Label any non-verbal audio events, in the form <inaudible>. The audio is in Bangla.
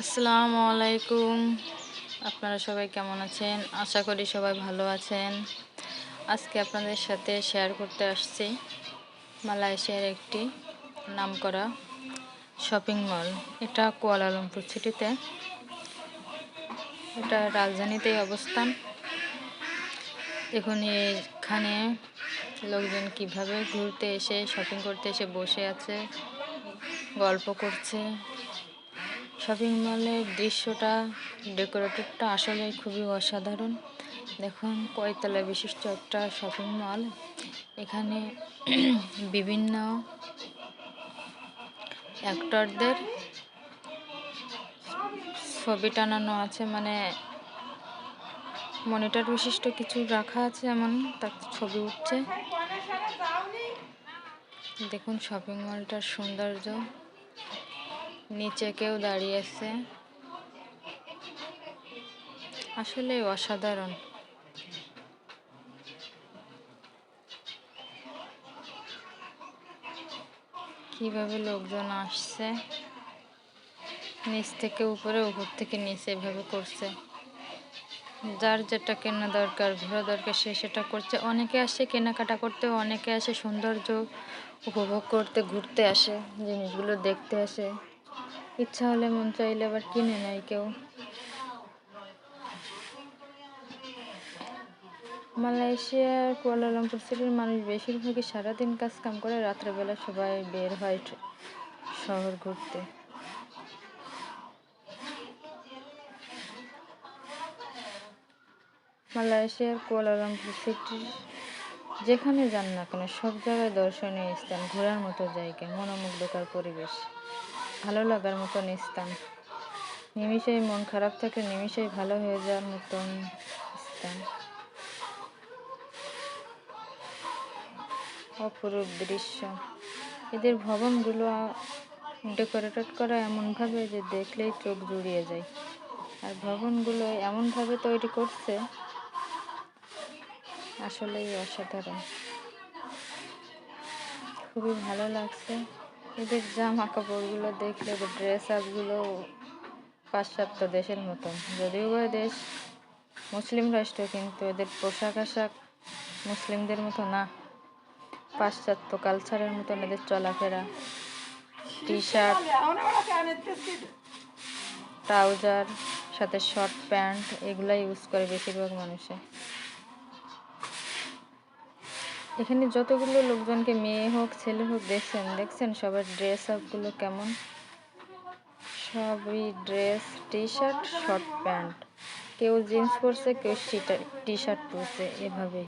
আসসালামু আলাইকুম। আপনারা সবাই কেমন আছেন? আশা করি সবাই ভালো আছেন। আজকে আপনাদের সাথে শেয়ার করতে আসছি মালয়েশিয়ার একটি নামকরা শপিং মল এটা কুয়ালালামপুর সিটিতে এটা রাজধানীতেই অবস্থান। এখন এখানে লোকজন কীভাবে ঘুরতে এসে শপিং করতে এসে বসে আছে, গল্প করছে শপিং মলের দৃশ্যটা ডেকোরেটেডটা আসলে খুবই অসাধারণ। দেখুন কয়তলা বিশিষ্ট একটা শপিং মল এখানে <clears throat> বিভিন্ন অ্যাক্টরদের ছবি টানানো আছে মানে মনিটর বিশিষ্ট কিছু রাখা আছে, এমন তার ছবি উঠছে। দেখুন শপিং মলটার সৌন্দর্য। নিচে কেউ দাঁড়িয়ে আছে। আসলে অসাধারণ। কীভাবে লোকজন আসছে, নিচ থেকে উপরে, উপর থেকে নিচে এভাবে করছে। যার যেটা কেনা দরকার, ঘোরা দরকার, সে সেটা করছে। অনেকে আসে কেনাকাটা করতে, অনেকে আসে সৌন্দর্য উপভোগ করতে, ঘুরতে আসে, জিনিসগুলো দেখতে আসে। ইচ্ছা হলে মন চাইলে আবার কিনে নেয় কেউ। মালয়েশিয়ার কুয়ালালামপুর সিটির মানুষ বেশিরভাগই সারাদিন কাজ কাম করে, রাত্রেবেলা সবাই বের হয় শহর ঘুরতে। মালয়েশিয়ার কুয়ালালামপুর সিটির যেখানে যান না কেন, সব জায়গায় দর্শনীয় স্থান, ঘোরার মতো জায়গা, মনোমুগ্ধকর পরিবেশ। ভালো লাগার মতন স্থান নিমিষেই মন খারাপ থাকলে নিমিষেই ভালো হয়ে যাওয়ার মতন স্থান অপরূপ দৃশ্য। এদের ভবনগুলো ডেকোরেটেড করা এমনভাবে যে দেখলেই চোখ জুড়িয়ে যায়। আর ভবনগুলো এমনভাবে তৈরি করছে, আসলেই অসাধারণ। খুবই ভালো লাগছে। এদের জামা কাপড়গুলো দেখলে ড্রেস আপগুলো পাশ্চাত্য দেশের মতন। যদিও বা দেশ মুসলিম রাষ্ট্র, কিন্তু এদের পোশাক আশাক মুসলিমদের মতো না। পাশ্চাত্য কালচারের মতন এদের চলাফেরা। টি শার্ট ট্রাউজার সাথে শর্ট প্যান্ট এগুলাই ইউজ করে বেশিরভাগ মানুষে। এখানে যতগুলো লোকজনকে মেয়ে হোক, ছেলে হোক দেখছেন দেখছেন সবার ড্রেস আপগুলো কেমন? সবই dress T shirt short pant কেউ জিন্স পরছে, কেউ টি শার্ট পরছে এভাবে